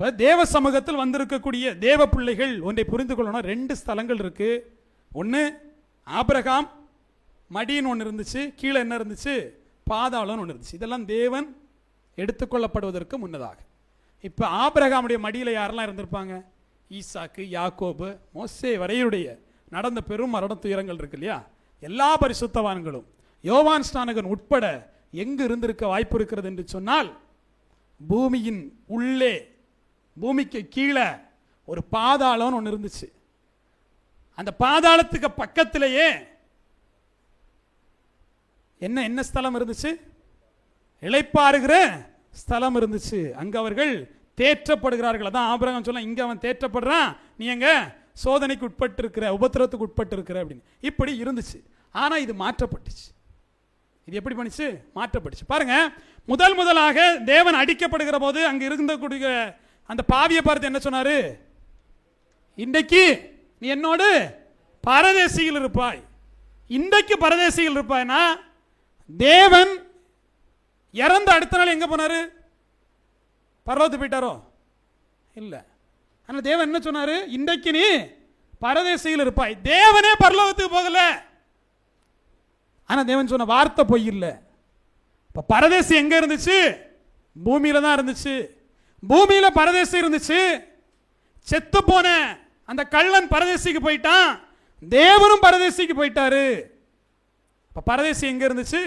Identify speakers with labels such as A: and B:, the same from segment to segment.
A: அப்போ தேவ சமூகத்தில் வந்திருக்கக்கூடிய தேவ பிள்ளைகள் ஒன்றை புரிந்து கொள்ளணும். ரெண்டு ஸ்தலங்கள் இருக்குது ஒன்று ஆபிரகாம் மடின்னு ஒன்று இருந்துச்சு கீழே என்ன இருந்துச்சு? பாதாளம்னு ஒன்று இருந்துச்சு. இதெல்லாம் தேவன் எடுத்துக்கொள்ளப்படுவதற்கு முன்னதாக. இப்போ ஆபிரகாமுடைய மடியில் யாரெல்லாம் இருந்திருப்பாங்க? ஈசாக்கு யாக்கோபு மோசே வரையுடைய நடந்த பெரும் மரண துயரங்கள் இருக்கு இல்லையா? எல்லா பரிசுத்தவான்களும் யோவான் ஸ்நானகன் உட்பட எங்கு இருந்திருக்க வாய்ப்பு இருக்கிறது என்று சொன்னால் பூமியின் உள்ளே பூமிக்கு கீழே ஒரு பாதாளம்னு ஒன்று இருந்துச்சு. அந்த பாதாளத்துக்கு பக்கத்திலேயே என்ன என்ன ஸ்தலம் இருந்துச்சு? இளைப்பாறுகிற ஸ்தலம் இருந்துச்சு. அங்கே அவர்கள் தேற்றப்படுகிறார்கள். அதான் ஆபிரகம் சொல்ல இங்கே அவன் தேற்றப்படுறான். நீ எங்க? சோதனைக்கு உட்பட்டு இருக்கிற உபத்திரத்துக்கு உட்பட்டு இருக்கிற அப்படின்னு. இப்படி இருந்துச்சு. ஆனால் இது மாற்றப்பட்டுச்சு. இது எப்படி பண்ணுச்சு? மாற்றப்பட்டுச்சு. பாருங்க முதல் முதலாக தேவன் அடிக்கப்படுகிற போது அங்கே இருந்தக்கூடிய அந்த பாவியை பார்த்து என்ன சொன்னார்? இன்றைக்கு நீ என்னோடு பரதேசியில் இருப்பாய். இன்றைக்கு பரதேசியில் இருப்பாய்னா தேவன் இறந்த அடுத்த நாள் எங்கே போனாரு? பரலோகத்து போயிட்டாரோ? இல்லை. ஆனால் தேவன் என்ன சொன்னார்? இன்றைக்கு நீ பரதேசியில் இருப்பாய். தேவனே பரலோகத்துக்கு போகல. ஆனால் தேவன் சொன்ன வார்த்தை பொய் இல்லை. இப்போ பரதேசி எங்கே இருந்துச்சு? பூமியில் தான் இருந்துச்சு. பூமியில் பரதேசி இருந்துச்சு. செத்து போன அந்த கள்ளன் பரதேசிக்கு போயிட்டான். தேவனும் பரதேசிக்கு போயிட்டாரு. இப்போ பரதேசி எங்கே இருந்துச்சு?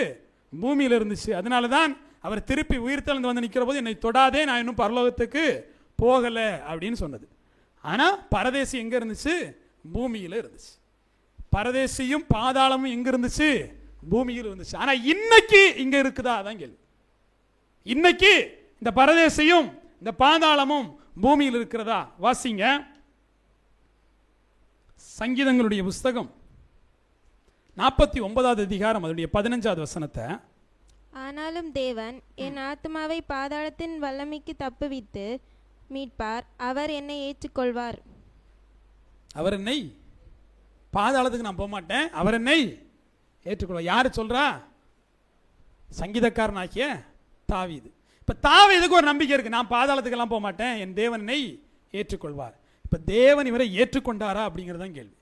A: பூமியில் இருந்துச்சு. அதனால தான் அவர் திருப்பி உயிர்த்தெழுந்து வந்து நிற்கிற போது என்னை தொடாதே நான் இன்னும் பரலோகத்துக்கு போகலை அப்படின்னு சொன்னது. ஆனால் பரதேசி எங்கே இருந்துச்சு? பூமியில் இருந்துச்சு. பரதேசியும் பாதாளமும் எங்கே இருந்துச்சு? பூமியில் இருந்துச்சு. ஆனால் இன்னைக்கு இங்கே இருக்குதா? அதான் கேள்வி. இன்னைக்கு இந்த பரதேசியும் இந்த பாதாளமும் பூமியில் இருக்கிறதா? வாசிங்க. சங்கீதங்களுடைய புஸ்தகம். நாற்பத்தி ஒன்பதாவது அதிகாரம் அதனுடைய பதினஞ்சாவது வசனத்தை.
B: ஆனாலும் தேவன் என் ஆத்மாவை பாதாளத்தின் வல்லமைக்கு தப்புவித்து மீட்பார். அவர் என்னை ஏற்றுக்கொள்வார்.
A: அவர் என்னை? பாதாளத்துக்கு நான் போக மாட்டேன் அவர் என்னை ஏற்றுக்கொள்வார். யாரு சொல்றா? சங்கீதக்காரனாகிய தாவீது. இப்ப தாவீதுக்கு ஒரு நம்பிக்கை இருக்குது நான் பாதாளத்துக்கெல்லாம் போக மாட்டேன். என் தேவனை ஏற்றுக்கொள்வார். இப்போ தேவன் இவரை ஏற்றுக்கொண்டாரா அப்படிங்கிறது தான் கேள்வி.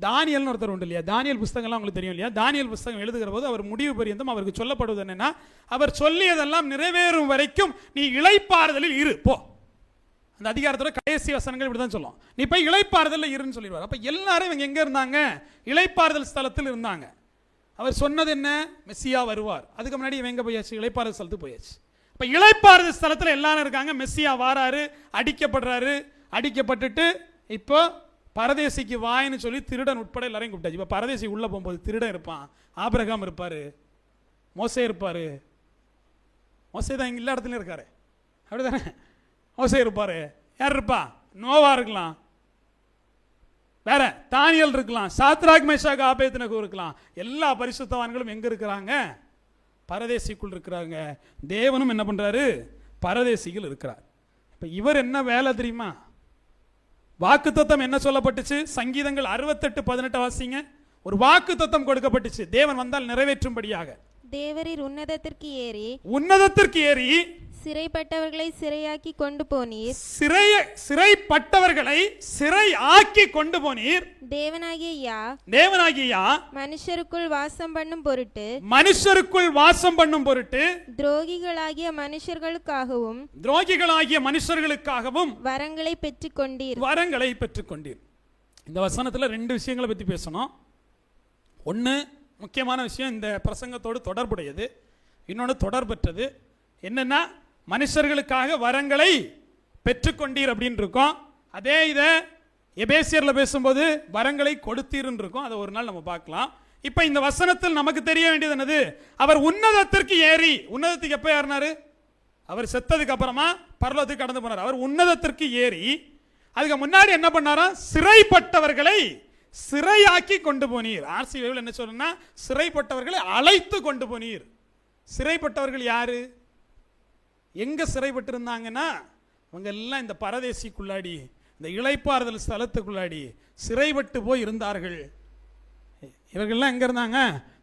A: தானியல்னு ஒருத்தர் உண்டு இல்லையா? தானியல் புஸ்தகம்லாம் உங்களுக்கு தெரியும் இல்லையா? தானியல் புஸ்தகம் எழுதுகிற போது அவர் முடிவு பரியந்தம் அவருக்கு சொல்லப்படுவது என்னென்னா அவர் சொல்லியதெல்லாம் நிறைவேறும் வரைக்கும் நீ இழைப்பாறுதலில் இரு. போ. அந்த அதிகாரத்தோட கடைசி வசனங்கள் இப்படி தான் சொல்லும் நீ போய் இழைப்பாறுதலில் இருன்னு சொல்லிடுவார். அப்போ எல்லாரும் இவங்க எங்கே இருந்தாங்க? இளைப்பாறுதல் ஸ்தலத்தில் இருந்தாங்க. அவர் சொன்னது என்ன? மெஸ்ஸியா வருவார். அதுக்கு முன்னாடி இவங்க போயாச்சு? இழைப்பாறுதல் ஸ்தலத்துக்கு போயாச்சு. இப்போ இளைப்பாறுதல் ஸ்தலத்தில் எல்லாரும் இருக்காங்க. மெஸ்ஸியா வாராரு அடிக்கப்படுறாரு அடிக்கப்பட்டுட்டு இப்போ பரதேசிக்கு வாயின்னு சொல்லி திருடன் உட்பட எல்லாரையும் கூப்பிட்டாச்சு. இப்போ பரதேசி உள்ளே போகும்போது திருடன் இருப்பான். ஆபிரகாம் இருப்பார். மோசே இருப்பார். மோசே தான் எல்லா இடத்துலையும் இருக்காரு. அப்படிதானே? மோசே இருப்பார். யார் இருப்பா? நோவா இருக்கலாம். வேற தானியல் இருக்கலாம். சாத்ராக் மேஷாக் ஆபேத்னகு இருக்கலாம். எல்லா பரிசுத்தவான்களும் எங்கே இருக்கிறாங்க? பரதேசிக்குள் இருக்கிறாங்க. தேவனும் என்ன பண்றாரு? பரதேசிகள் இருக்கிறார். இப்ப இவர் என்ன வேலை தெரியுமா? வாக்குத்தத்தம் என்ன சொல்லப்பட்டுச்சு? சங்கீதங்கள் அறுபத்தெட்டு பதினெட்டு வாசிங்க. ஒரு வாக்குத்தத்தம் கொடுக்கப்பட்டுச்சு. தேவன் வந்தால் நிறைவேற்றும்படியாக.
B: தேவரீர் உன்னதத்திற்கு ஏறி
A: உன்னதத்திற்கு ஏறி
B: சிறைப்பட்டவர்களை சிறையாக்கி கொண்டு போனீர்.
A: சிறைய சிறைப்பட்டவர்களை சிறை ஆக்கி கொண்டு போனீர்.
B: தேவனாகிய யா
A: தேவனாகியா
B: மனுஷருக்குள் வாசம் பண்ணும் பொருட்டு
A: மனுஷருக்குள் வாசம் பண்ணும் பொருட்டு
B: துரோகிகளாகிய மனுஷர்களுக்காகவும்
A: துரோகிகளாகிய மனுஷர்களுக்காகவும்
B: வரங்களை பெற்றுக்கொண்டீர்
A: வரங்களை பெற்றுக்கொண்டீர் இந்த வசனத்துல ரெண்டு விஷயங்களை பத்தி பேசணும். ஒன்று முக்கியமான விஷயம் இந்த பிரசங்கத்தோடு தொடர்புடையது. இன்னொன்று தொடர்பற்றது. என்னன்னா மனுஷர்களுக்காக வரங்களை பெற்றுக்கொண்டீர் அப்படின்னு இருக்கோம் அதே இதை எபேசியரில் பேசும்போது வரங்களை கொடுத்தீர்னு இருக்கும் அதை ஒரு நாள் நம்ம பார்க்கலாம். இப்போ இந்த வசனத்தில் நமக்கு தெரிய வேண்டியது என்னது? அவர் உன்னதத்திற்கு ஏறி உன்னதத்துக்கு எப்போ ஏறினாரு? அவர் செத்ததுக்கு அப்புறமா பரலோகத்துக்கு கடந்து போனார். அவர் உன்னதத்திற்கு ஏறி அதுக்கு முன்னாடி என்ன பண்ணாராம் சிறைப்பட்டவர்களை சிறையாக்கி கொண்டு போனீர். ஆர்சி என்ன சொல்லுன்னா சிறைப்பட்டவர்களை அழைத்து கொண்டு போனீர். சிறைப்பட்டவர்கள் யாரு? எங்க சிறைப்பட்டிருந்தாங்கன்னா அவங்க எல்லாம் இந்த பரதேசிக்குள்ளாடி இந்த இளைப்பாறுதல் ஸ்தலத்துக்குள்ளாடி சிறைப்பட்டு போய் இருந்தார்கள் இவர்கள்லாம் எங்க இருந்தாங்க?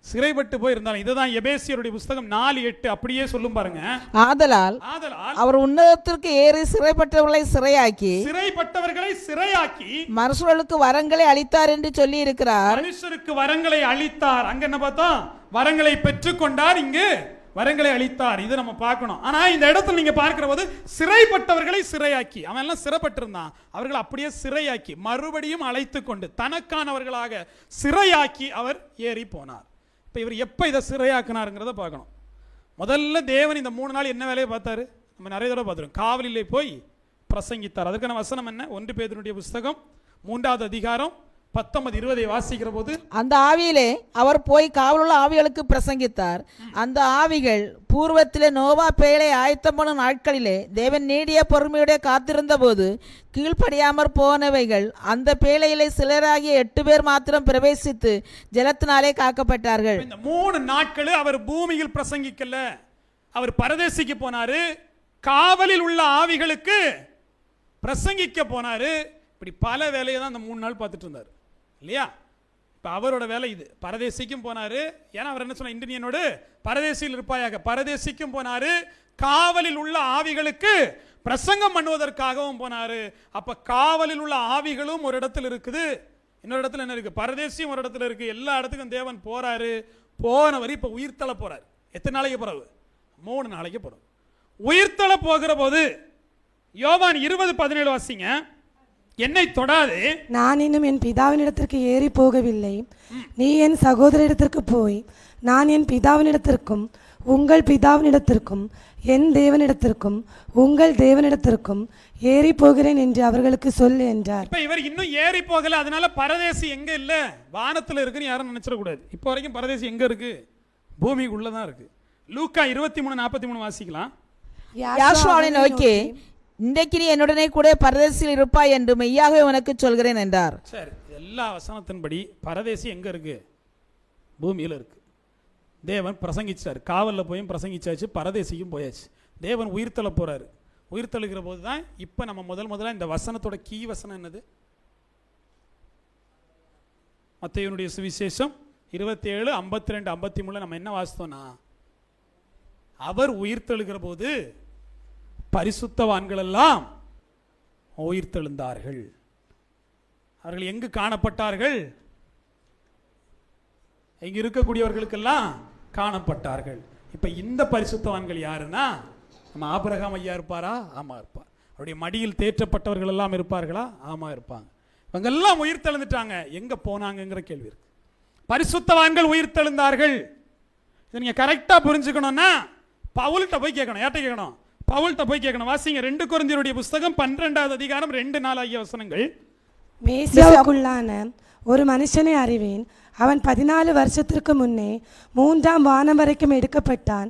A: சிறைப்பட்டு போயிருந்தாலும் இதுதான் எபேசியருடைய புஸ்தகம் நாலு எட்டு. அப்படியே சொல்லும் பாருங்க.
C: ஆதலால்
A: ஆதலால்
C: அவர் உன்னதத்திற்கு ஏறி சிறைப்பட்டவர்களை சிறையாக்கி
A: சிறைப்பட்டவர்களை சிறையாக்கி
C: மனுஷர்களுக்கு வரங்களை அளித்தார் என்று சொல்லி இருக்கிறார்
A: மனுஷருக்கு வரங்களை அளித்தார். அங்க என்ன பார்த்தோம்? வரங்களை பெற்றுக்கொண்டார் இங்கு. வரங்களை அளித்தார். இது நம்ம பார்க்கணும். ஆனால் இந்த இடத்துல நீங்கள் பார்க்குற போது சிறைப்பட்டவர்களை சிறையாக்கி அவன் எல்லாம் சிறைப்பட்டிருந்தான். அவர்களை அப்படியே சிறையாக்கி மறுபடியும் அழைத்து கொண்டு தனக்கானவர்களாக சிறையாக்கி அவர் ஏறி போனார். இப்போ இவர் எப்போ இதை சிறையாக்கினாருங்கிறத பார்க்கணும். முதல்ல தேவன் இந்த மூணு நாள் என்ன வேலையை பார்த்தாரு? நம்ம நிறைய தடவை பார்த்துருக்கோம். காவலிலே போய் பிரசங்கித்தார். அதுக்கான வசனம் என்ன? ஒன்று பேதனுடைய புஸ்தகம் மூன்றாவது அதிகாரம் பத்தொன்பது இருபதை வாசிக்கிற போது
C: அந்த ஆவியிலே அவர் போய் காவலுள்ள ஆவிகளுக்கு பிரசங்கித்தார். அந்த ஆவிகள் பூர்வத்திலே நோவா பேழை ஆயத்தம் பண்ணும் நாட்களிலே தேவன் நீடிய பொறுமையுடைய காத்திருந்த போது கீழ்ப்படியாமற் போனவைகள் அந்த பேழையிலே சிலராகிய எட்டு பேர் மாத்திரம் பிரவேசித்து ஜலத்தினாலே காக்கப்பட்டார்கள்.
A: இந்த மூணு நாட்கள் அவர் பூமியில் பிரசங்கிக்கல. அவர் பரதேசிக்கு போனாரு. காவலில் உள்ள ஆவிகளுக்கு பிரசங்கிக்க போனாரு. இப்படி பல வேலையை தான் அந்த மூணு நாள் பார்த்துட்டு இருந்தார். இல்லையா? இப்போ அவரோட வேலை இது. பரதேசிக்கும் போனார். ஏன்னா அவர் என்ன சொன்ன இந்தியனோடு பரதேசியில் இருப்பாயாக. பரதேசிக்கும் போனார். காவலில் உள்ள ஆவிகளுக்கு பிரசங்கம் பண்ணுவதற்காகவும் போனாரு. அப்போ காவலில் உள்ள ஆவிகளும் ஒரு இடத்துல இருக்குது. இன்னொரு இடத்துல என்ன இருக்குது பரதேசியும் ஒரு இடத்துல இருக்குது எல்லா இடத்துக்கும் தேவன் போகிறாரு போனவர் இப்போ உயிர்த்தல போகிறார் எத்தனை நாளைக்கு போகிறாரு மூணு நாளைக்கு போகிறோம் உயிர்த்தல போகிற போது யோவான் இருபது பதினேழு வாசிங்க. என்னை தொடாதே.
D: நான் இன்னும் என் பிதாவினிடத்திற்கு ஏறி போகவில்லை. நீ என் சகோதரிடத்திற்கு போய் நான் என் பிதாவினிடத்திற்கும் உங்கள் பிதாவினிடத்திற்கும் என் தேவனிடத்திற்கும் உங்கள் தேவனிடத்திற்கும் ஏறி போகிறேன் என்று அவர்களுக்கு சொல் என்றார்.
A: இப்ப இவர் இன்னும் ஏறி போகல அதனால பரதேசி எங்க இல்ல? வானத்துல இருக்குன்னு யாரும் நினைச்சிடக்கூடாது. இப்போ வரைக்கும் பரதேசி எங்க இருக்கு? பூமிக்குள்ள தான் இருக்கு. லூக்கா இருபத்தி மூணு நாற்பத்தி மூணு வாசிக்கலாம்.
C: யாசுவாவை நோக்கி இன்றைக்கு நீ என்னுடனே கூட பரதேசில் இருப்பாய் என்று மெய்யாகவே உனக்கு சொல்கிறேன் என்றார்.
A: சரி எல்லா வசனத்தின்படி பரதேசி எங்கே இருக்கு? பூமியில் இருக்கு. தேவன் பிரசங்கிச்சார். காவலில் போயும் பிரசங்கிச்சாச்சு பரதேசியும் போயாச்சு. தேவன் உயிர்த்தல போகிறாரு உயிர்த்தழுகிற போது தான் இப்போ நம்ம முதல் முதல்ல இந்த வசனத்தோட கீ வசனம் என்னது? மத்தையனுடைய சுவிசேஷம் இருபத்தேழு ஐம்பத்தி ரெண்டு ஐம்பத்தி மூணு நம்ம என்ன வாசித்தோம்னா அவர் உயிர்த்தெழுகிற போது பரிசுத்தவான்கள் எல்லாம் உயிர்த்தெழுந்தார்கள். அவர்கள் எங்கு காணப்பட்டார்கள்? இங்க இருக்கக்கூடியவர்களுக்கெல்லாம் காணப்பட்டார்கள். இப்ப இந்த பரிசுத்தவான்கள் யாருன்னா? நம்ம ஆபரகாம் ஐயா இருப்பாரா? ஆமா இருப்பார். அவருடைய மடியில் தேற்றப்பட்டவர்கள் எல்லாம் இருப்பார்களா? ஆமா இருப்பாங்க. இவங்க எல்லாம் உயிர்த்தெழுந்துட்டாங்க. எங்க போனாங்கங்கிற கேள்வி இருக்கு. பரிசுத்தவான்கள் உயிர்த்தெழுந்தார்கள். இதை நீங்க கரெக்டா புரிஞ்சுக்கணும்னா பவுல்கிட்ட போய் கேட்கணும் ஏட்ட கேட்கணும்? பவுல்கிட்ட போய் கேட்கணும். வாசிங்க. ரெண்டு குருந்தியருடைய புஸ்தகம் பன்னிரெண்டாவது அதிகாரம் ரெண்டு நாள் ஆகிய வசனங்கள்.
D: மேசியாவுக்குள்ளான ஒரு மனுஷனை அறிவேன். அவன் பதினாலு வருஷத்திற்கு முன்னே மூன்றாம் வானம் வரைக்கும் எடுக்கப்பட்டான்.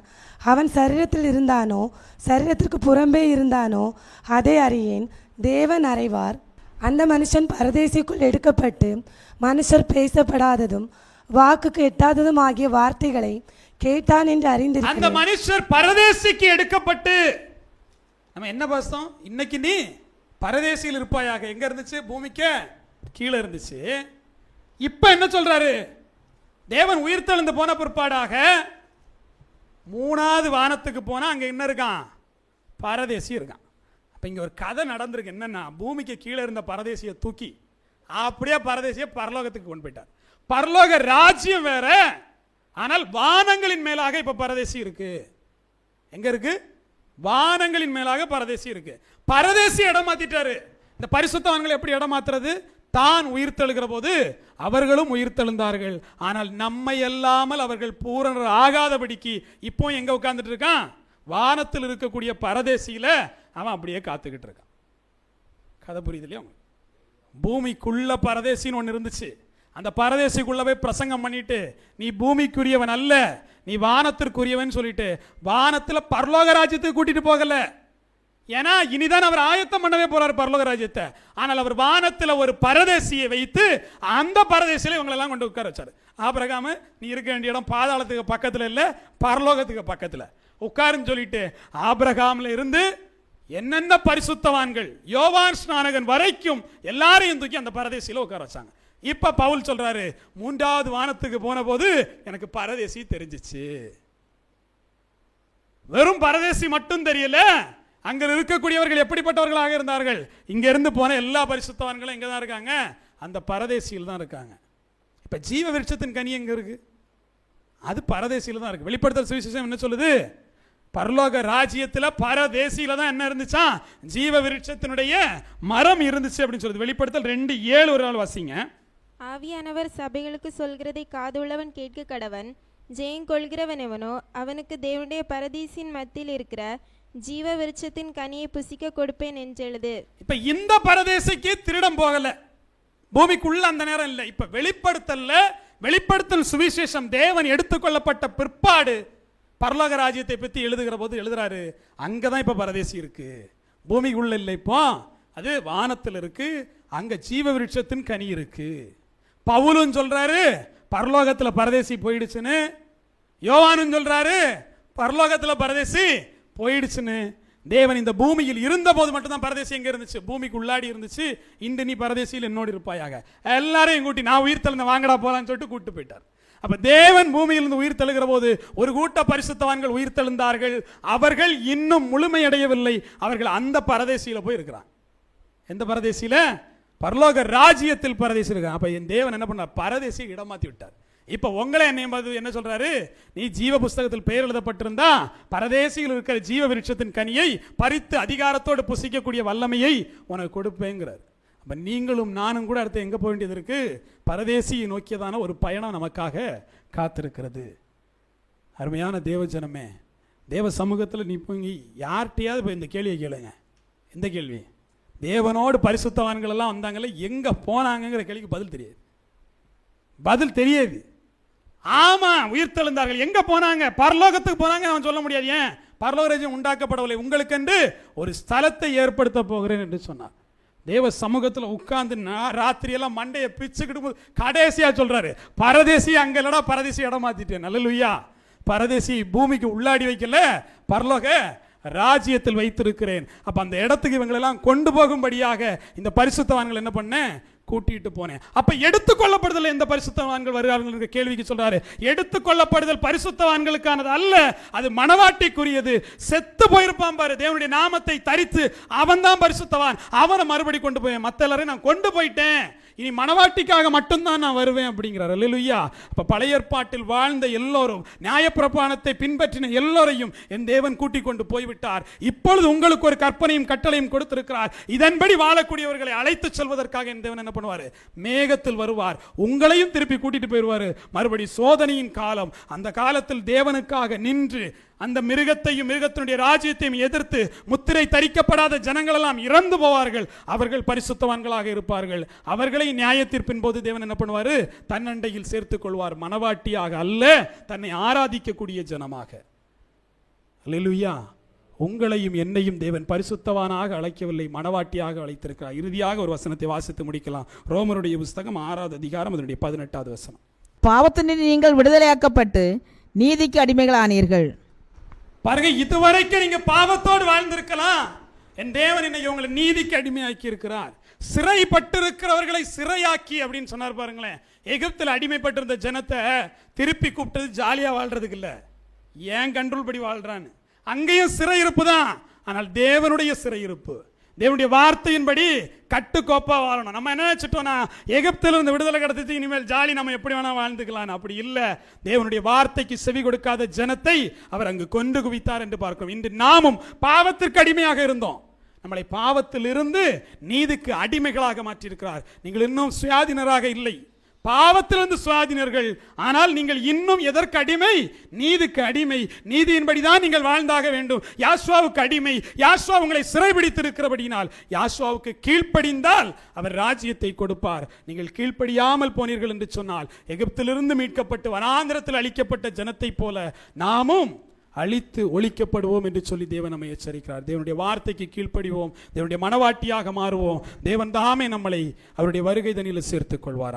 D: அவன் சரீரத்தில் இருந்தானோ சரீரத்திற்கு புறம்பே இருந்தானோ அதை அறியேன். தேவன் அறிவார். அந்த மனுஷன் பரதேசிக்குள் எடுக்கப்பட்டு மனுஷர் பேசப்படாததும் வாக்குக்கு எட்டாததும் ஆகிய வார்த்தைகளை கேட்டான் என்று
A: அந்த
D: அறிந்திருக்கிறேன்
A: மனுஷர் பரதேசிக்கு எடுக்கப்பட்டு நம்ம என்ன பாஸ்தோம் இன்னைக்கு நீ பரதேசியில் இருப்பாயாக. எங்க இருந்துச்சு? பூமிக்கு கீழே இருந்துச்சு. இப்ப என்ன சொல்றாரு? தேவன் உயிர்த்தெழுந்து போன பிற்பாடாக மூணாவது வானத்துக்கு போனா அங்க என்ன இருக்கான்? பரதேசி இருக்கான். அப்ப இங்க ஒரு கதை நடந்திருக்கு. என்னன்னா பூமிக்கு கீழே இருந்த பரதேசியை தூக்கி அப்படியே பரதேசியை பரலோகத்துக்கு கொண்டு போயிட்டார். பரலோக ராஜ்யம் வேற. ஆனால் வானங்களின் மேலாக இப்ப பரதேசி இருக்கு. எங்க இருக்கு? வானங்களின் மேலாக பரதேசி இருக்கு. பரதேசி இடம் மாத்திட்டாரு. இந்த பரிசுத்தவான்களை எப்படி இடம் மாத்துறது? தான் உயிர்த்தெழுகிற போது அவர்களும் உயிர்த்தெழுந்தார்கள் ஆனால் நம்மை அல்லாமல் அவர்கள் பூரணர் ஆகாதபடிக்கு இப்போ எங்க உட்கார்ந்துட்டு இருக்கான்? வானத்தில் இருக்கக்கூடிய பரதேசியில அவன் அப்படியே காத்துக்கிட்டு இருக்கான். கதை புரியுது இல்லையா பூமிக்குள்ள பரதேசின்னு ஒன்று இருந்துச்சு. அந்த பரதேசிக்குள்ள போய் பிரசங்கம் பண்ணிட்டு நீ பூமிக்குரியவன் அல்ல. நீ வானத்திற்குரியவன் சொல்லிட்டு வானத்தில் பரலோக ராஜ்யத்துக்கு கூட்டிட்டு போகல. ஏன்னா இனிதான் அவர் ஆயத்தம் பண்ணவே போகிறார் பரலோக ராஜ்யத்தை. ஆனால் அவர் வானத்தில் ஒரு பரதேசியை வைத்து அந்த பரதேசியில் இவங்களெல்லாம் கொண்டு உட்கார வச்சார். ஆபிரகாம நீ இருக்க வேண்டிய இடம் பாதாளத்துக்கு பக்கத்தில் இல்லை பரலோகத்துக்கு பக்கத்தில். உட்காருன்னு சொல்லிட்டு ஆபிரகாமில் இருந்து என்னென்ன பரிசுத்தவான்கள் யோவான் ஸ்நானகன் வரைக்கும் எல்லாரையும் தூக்கி அந்த பரதேசியில் உட்கார வச்சாங்க. இப்போ பவுல் சொல்கிறாரு மூன்றாவது வானத்துக்கு போன போது எனக்கு பரதேசி தெரிஞ்சிச்சு. வெறும் பரதேசி மட்டும் தெரியல அங்கே இருக்கக்கூடியவர்கள் எப்படிப்பட்டவர்களாக இருந்தார்கள்? இங்கேருந்து போன எல்லா பரிசுத்தவான்களும் இங்கே தான் இருக்காங்க? அந்த பரதேசியில் தான் இருக்காங்க. இப்போ ஜீவ விருட்சத்தின் கனி எங்கே இருக்குது அது பரதேசியில் தான் இருக்குது வெளிப்படுத்தல் சுவிசேஷம் என்ன சொல்லுது? பரலோக ராஜ்யத்தில் பரதேசியில் தான் என்ன இருந்துச்சா? ஜீவ விருட்சத்தினுடைய மரம் இருந்துச்சு அப்படின்னு சொல்லுது. வெளிப்படுத்தல் ரெண்டு ஏழு ஒரு நாள் வாசிங்க.
B: ஆவியானவர் சபைகளுக்கு சொல்கிறதை காதுள்ளவன் கேட்க கடவன். ஜெயங்கொள்கிறவன் எவனோ அவனுக்கு தேவனுடைய பரதீசின் மத்தியில் இருக்கிற ஜீவ விருட்சத்தின் கனியை புசிக்க கொடுப்பேன் என்றெழுது.
A: இப்ப இந்த பரதேசிக்கு திருடம் போகல. பூமிக்குள்ள அந்த நேரம் இல்லை. இப்ப வெளிப்படுத்தல்ல வெளிப்படுத்தல் சுவிசேஷம் தேவன் எடுத்துக்கொள்ளப்பட்ட பிற்பாடு பரலோக ராஜ்யத்தை பத்தி எழுதுகிற போது எழுதுறாரு அங்கதான் இப்ப பரதேசி இருக்கு. பூமிக்குள்ள இல்லை இப்போ அது வானத்தில் இருக்கு அங்க ஜீவ விருட்சத்தின் கனி இருக்கு. பவுலும் சொல்றாரு பரலோகத்தில் பரதேசி போயிடுச்சுன்னு. யோவானும் சொல்றாரு பரலோகத்தில் பரதேசி போயிடுச்சுன்னு. தேவன் இந்த பூமியில் இருந்த போது மட்டும்தான் பரதேசி எங்க இருந்துச்சு? பூமிக்கு உள்ளாடி இருந்துச்சு. இன்று நீ பரதேசியில் என்னோடு இருப்பாயாக. எல்லாரையும் கூட்டி நான் உயிர் தெழுந்த வாங்கடா போலான்னு சொல்லிட்டு கூட்டு போயிட்டார். அப்போ தேவன் பூமியிலிருந்து உயிர் தழுகிற போது ஒரு கூட்ட பரிசுத்தவான்கள் உயிர் தெழுந்தார்கள். அவர்கள் இன்னும் முழுமையடையவில்லை. அவர்கள் அந்த பரதேசியில் போய் இருக்கிறாங்க எந்த பரதேசியில்? பரலோக ராஜ்யத்தில் பரதேசி இருக்கான் அப்போ என் தேவன் என்ன பண்ணார்? பரதேசி இடமாற்றி விட்டார். இப்போ உங்களை என்னையும் பார்த்து என்ன சொல்றாரு? நீ ஜீவ புஸ்தகத்தில் பெயர் எழுதப்பட்டிருந்தா பரதேசியில் இருக்கிற ஜீவ விருட்சத்தின் கனியை பறித்து அதிகாரத்தோடு புசிக்கக்கூடிய வல்லமையை உனக்கு கொடுப்பேங்கிறார். அப்போ நீங்களும் நானும் கூட அடுத்து எங்கே போக வேண்டியது இருக்கு? பரதேசியை நோக்கியதான ஒரு பயணம் நமக்காக காத்திருக்கிறது. அருமையான தேவஜனமே தேவ சமூகத்தில் நீ போய் யார்கிட்டையாவது இப்போ இந்த கேள்வியை கேளுங்க. எந்த கேள்வி. தேவனோடு பரிசுத்தவான்கள் எல்லாம் வந்தாங்கல்ல எங்கே போனாங்கங்கிற கேள்விக்கு பதில் தெரியாது. பதில் தெரியாது. ஆமாம் உயிர் தெழுந்தார்கள். போனாங்க? பரலோகத்துக்கு போனாங்க அவன் சொல்ல முடியாது. ஏன்? பரலோகராஜ்யம் உண்டாக்கப்படவில்லை. உங்களுக்கென்று ஒரு ஸ்தலத்தை ஏற்படுத்த போகிறேன் என்று சொன்னார். தேவ சமூகத்தில் உட்கார்ந்து ராத்திரியெல்லாம் மண்டையை பிச்சுக்கிட்டு போது சொல்கிறாரு பரதேசி அங்கே இல்லடா பரதேசி இடம் மாத்திட்டேன். நல்லலுயா பரதேசி பூமிக்கு உள்ளாடி வைக்கல. பரலோக ராஜ்யத்தில் வைத்திருக்கிறேன். அப்போ அந்த இடத்துக்கு இவங்களெல்லாம் கொண்டு போகும்படியாக இந்த பரிசுத்தவான்கள் என்ன பண்ணேன் கூட்டிட்டு போனேன். அப்ப எடுத்துக்கொள்ளப்படுதல் எந்த பரிசுத்தவான்கள் வருகிறார்கள் என்ற கேள்விக்கு சொல்றாரு. எடுத்துக்கொள்ளப்படுதல் பரிசுத்தவான்களுக்கானது அல்ல அது மனவாட்டிக்குரியது. செத்து போயிருப்பான் பாரு. தேவனுடைய நாமத்தை தரித்து அவன் தான் பரிசுத்தவான். அவனை மறுபடி கொண்டு போய் மற்ற எல்லாரையும் நான் கொண்டு போயிட்டேன். இனி மனவாட்டிக்காக மட்டும்தான் நான் வருவேன் அப்படிங்கிறார். அல்லேலூயா. அப்போ பழைய ஏற்பாட்டில் வாழ்ந்த எல்லோரும் நியாயப்பிரபாணத்தை பின்பற்றின எல்லோரையும் என் தேவன் கூட்டிக் கொண்டு போய்விட்டார். இப்பொழுது உங்களுக்கு ஒரு கற்பனையும் கட்டளையும் கொடுத்திருக்கிறார். இதன்படி வாழக்கூடியவர்களை அழைத்து செல்வதற்காக என் தேவன் என்ன பண்ணுவார்? மேகத்தில் வருவார். உங்களையும் திருப்பி கூட்டிட்டு போயிடுவார். மறுபடி சோதனையின் காலம். அந்த காலத்தில் தேவனுக்காக நின்று அந்த மிருகத்தையும் மிருகத்தினுடைய ராஜ்யத்தையும் எதிர்த்து முத்திரை தரிக்கப்படாத ஜனங்கள் எல்லாம் இறந்து போவார்கள். அவர்கள் பரிசுத்தவான்களாக இருப்பார்கள். அவர்களை நியாயத்தீர்ப்பின் போது தேவன் என்ன பண்ணுவார்? தன்னண்டையில் சேர்த்துக் கொள்வார். மனவாட்டியாக அல்ல தன்னை ஆராதிக்கக்கூடிய ஜனமாக. அல்லேலூயா. உங்களையும் என்னையும் தேவன் பரிசுத்தவானாக அழைக்கவில்லை மனவாட்டியாக அழைத்திருக்கிறார். இறுதியாக ஒரு வசனத்தை வாசித்து முடிக்கலாம். ரோமருடைய புஸ்தகம் ஆறாவது அதிகாரம் அதனுடைய பதினெட்டாவது வசனம்.
C: பாவத்தினின்று நீங்கள் விடுதலையாக்கப்பட்டு நீதிக்கு அடிமைகளானீர்கள்.
A: பாருங்க இதுவரைக்கும் நீங்க பாவத்தோடு வாழ்ந்திருக்கலாம். என் தேவன் இன்னைக்கு உங்களை நீதிக்கு அடிமையாக்கி இருக்கிறார் சிறைப்பட்டிருக்கிறவர்களை சிறையாக்கி அப்படின்னு சொன்னார் பாருங்களேன். எகிப்தில் அடிமைப்பட்டிருந்த ஜனத்தை திருப்பி கூப்பிட்டது ஜாலியாக வாழ்றதுக்கு இல்லை. ஏன் கண்ட்ரோல் படி வாழ்றான்னு? அங்கேயும் சிறையிருப்பு தான். ஆனால் தேவனுடைய சிறையிருப்பு தேவனுடைய வார்த்தையின்படி கட்டுக்கோப்பாக வாழணும். நம்ம என்ன நினைச்சிட்டோம்னா எகிப்தில இருந்து விடுதலை கிடைத்தது இனிமேல் ஜாலி நம்ம எப்படி வேணால் வாழ்ந்துக்கலாம் அப்படி இல்லை. தேவனுடைய வார்த்தைக்கு செவி கொடுக்காத ஜனத்தை அவர் அங்கு கொண்டு குவித்தார் என்று பார்க்கிறோம். இன்று நாமும் பாவத்திற்கு அடிமையாக இருந்தோம். நம்மளை பாவத்திலிருந்து நீதிக்கு அடிமைகளாக மாற்றியிருக்கிறார். நீங்கள் இன்னும் சுயாதீனராக இல்லை. பாவத்திலிருந்து சுவாதினர்கள் ஆனால் நீங்கள் இன்னும் எதற்கு அடிமை? நீதிக்கு அடிமை. நீதியின்படிதான் நீங்கள் வாழ்ந்தாக வேண்டும். யாஸ்வாவுக்கு அடிமை. யாஸ்வா உங்களை சிறைபிடித்திருக்கிறபடியினால். யாஸ்வாவுக்கு கீழ்ப்படிந்தால் அவர் ராஜ்யத்தை கொடுப்பார். நீங்கள் கீழ்ப்படியாமல் போனீர்கள் என்று சொன்னால் எகிப்திலிருந்து மீட்கப்பட்டு வனாந்திரத்தில் அழிக்கப்பட்ட ஜனத்தைப் போல நாமும் அழித்து ஒழிக்கப்படுவோம் என்று சொல்லி தேவன் நம்மை எச்சரிக்கிறார். தேவனுடைய வார்த்தைக்கு கீழ்ப்படிவோம். தேவனுடைய மனவாட்டியாக மாறுவோம். தேவன் தாமே நம்மளை அவருடைய வருகை தனியில் சேர்த்துக் கொள்வார்.